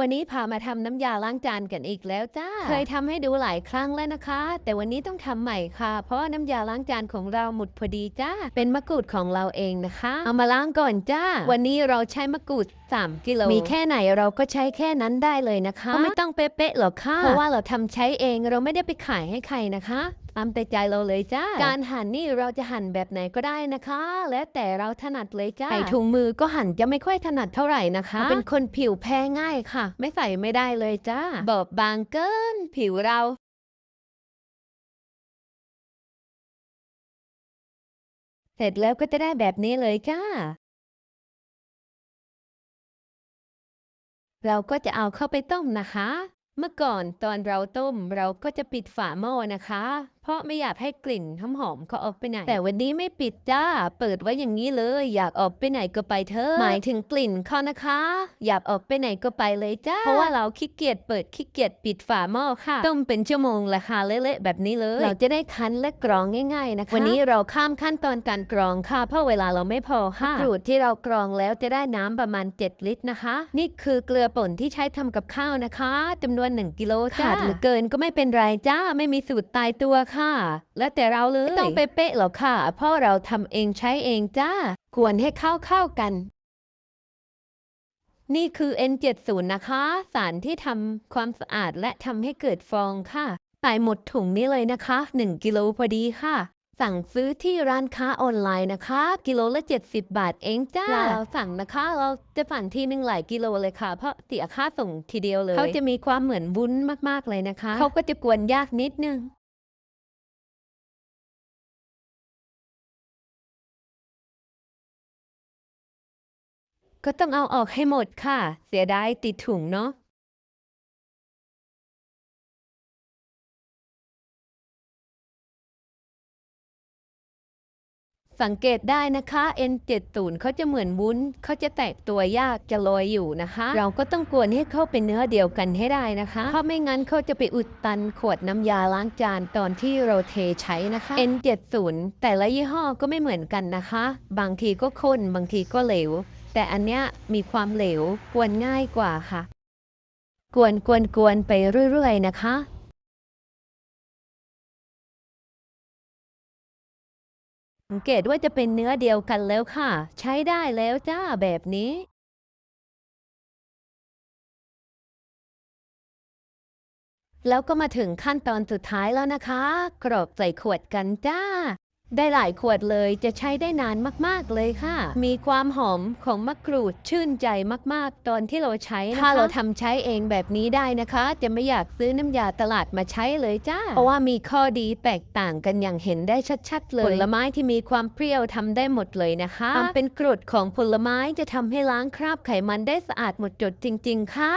วันนี้พามาทำน้ำยาล้างจานกันอีกแล้วจ้า เคยทำให้ดูหลายครั้งแล้วนะคะ แต่วันนี้ต้องทำใหม่ค่ะ เพราะว่าน้ำยาล้างจานของเราหมดพอดีจ้า เป็นมะกรูดของเราเองนะคะ เอามาล้างก่อนจ้า วันนี้เราใช้มะกรูด3กิโล มีแค่ไหนเราก็ใช้แค่นั้นได้เลยนะคะก็ไม่ต้องเป๊ะๆหรอกค่ะ เพราะว่าเราทำใช้เองเราไม่ได้ไปขายให้ใครนะคะ ตามแต่ใจเราเลยจ้า การหั่นนี่เราจะหั่นแบบไหนก็ได้นะคะ แล้วแต่เราถนัดเลยจ้าใส่ถุงมือก็หั่นจะไม่ค่อยถนัดเท่าไหร่นะคะ เป็นคนผิวแพ้ง่ายค่ะ ไม่ใส่ไม่ได้เลยจ้าบอบบางเกิน ผิวเราเสร็จแล้วก็จะได้แบบนี้เลยจ้า เราก็จะเอาเข้าไปต้มนะคะ เมื่อก่อนตอนเราต้มเราก็จะปิดฝาหม้อนะคะ เพราะไม่อยากให้กลิ่นหอมๆเขาออกไปไหน แต่วันนี้ไม่ปิดจ้า เปิดไว้อย่างนี้เลย อยากออกไปไหนก็ไปเถอะ หมายถึงกลิ่นเขานะคะ อยากออกไปไหนก็ไปเลยจ้า เพราะว่าเราขี้เกียจเปิดขี้เกียจปิดฝาหม้อค่ะ ต้มเป็นชั่วโมงละค่ะเละๆแบบนี้เลย เราจะได้คั้นและกรองง่ายๆนะคะ วันนี้เราข้ามขั้นตอนการกรองค่ะ เพราะเวลาเราไม่พอค่ะกรูดที่เรากรองแล้วจะได้น้ำประมาณ 7 ลิตรนะคะ นี่คือเกลือป่นที่ใช้ทำกับข้าวนะคะจำนวน 1 กิโลจ้าขาดหรือเกินก็ไม่เป็นไรจ้า ไม่มีสูตรตายตัวค่ะแล้วแต่เราเลย ไม่ต้องเป๊ะๆหรอกค่ะ เพราะเราทำเองใช้เองจ้ากวนให้เข้าเข้าๆกัน นี่คือ N70 นะคะ สารที่ทำความสะอาดและทำให้เกิดฟองค่ะใส่หมดถุงนี้เลยนะคะ 1 กิโลพอดีค่ะสั่งซื้อที่ร้านค้าออนไลน์นะคะ กิโลละ 70 บาทเองจ้า เราสั่งนะคะ เราจะสั่งทีหนึ่งหลายกิโลเลยค่ะ เพราะเสียค่าส่งทีเดียวเลย เขาจะมีความเหมือนวุ้นมากๆเลยนะคะ เขาก็จะกวนยากนิดนึง ก็ต้องเอาออกให้หมดค่ะ เสียดายติดถุงเนาะสังเกตได้นะคะ N70 เขาจะเหมือนวุ้นเขาจะแตกตัวยากจะลอยอยู่นะคะ เราก็ต้องกวนให้เข้าเป็นเนื้อเดียวกันให้ได้นะคะ เพราะไม่งั้นเขาจะไปอุดตันขวดน้ำยาล้างจานตอนที่เราเทใช้นะคะ N70 แต่ละยี่ห้อก็ไม่เหมือนกันนะคะ บางทีก็ข้นบางทีก็เหลว แต่อันเนี้ยมีความเหลวกวนง่ายกว่าค่ะ กวนกวนกวนไปเรื่อยๆนะคะสังเกตว่าจะเป็นเนื้อเดียวกันแล้วค่ะ ใช้ได้แล้วจ้าแบบนี้ แล้วก็มาถึงขั้นตอนสุดท้ายแล้วนะคะ กรอกใส่ขวดกันจ้า ได้หลายขวดเลยจะใช้ได้นานมากๆเลยค่ะ มีความหอมของมะกรูดชื่นใจมากๆ ตอนที่เราใช้นะคะถ้าเราทำใช้เองแบบนี้ได้นะคะ จะไม่อยากซื้อน้ำยาตลาดมาใช้เลยจ้า เพราะว่ามีข้อดีแตกต่างกันอย่างเห็นได้ชัดๆ เลยผลไม้ที่มีความเปรี้ยวทำได้หมดเลยนะคะความเป็นกรดของผลไม้จะทำให้ล้างคราบไขมันได้สะอาดหมดจดจริง ๆ ค่ะ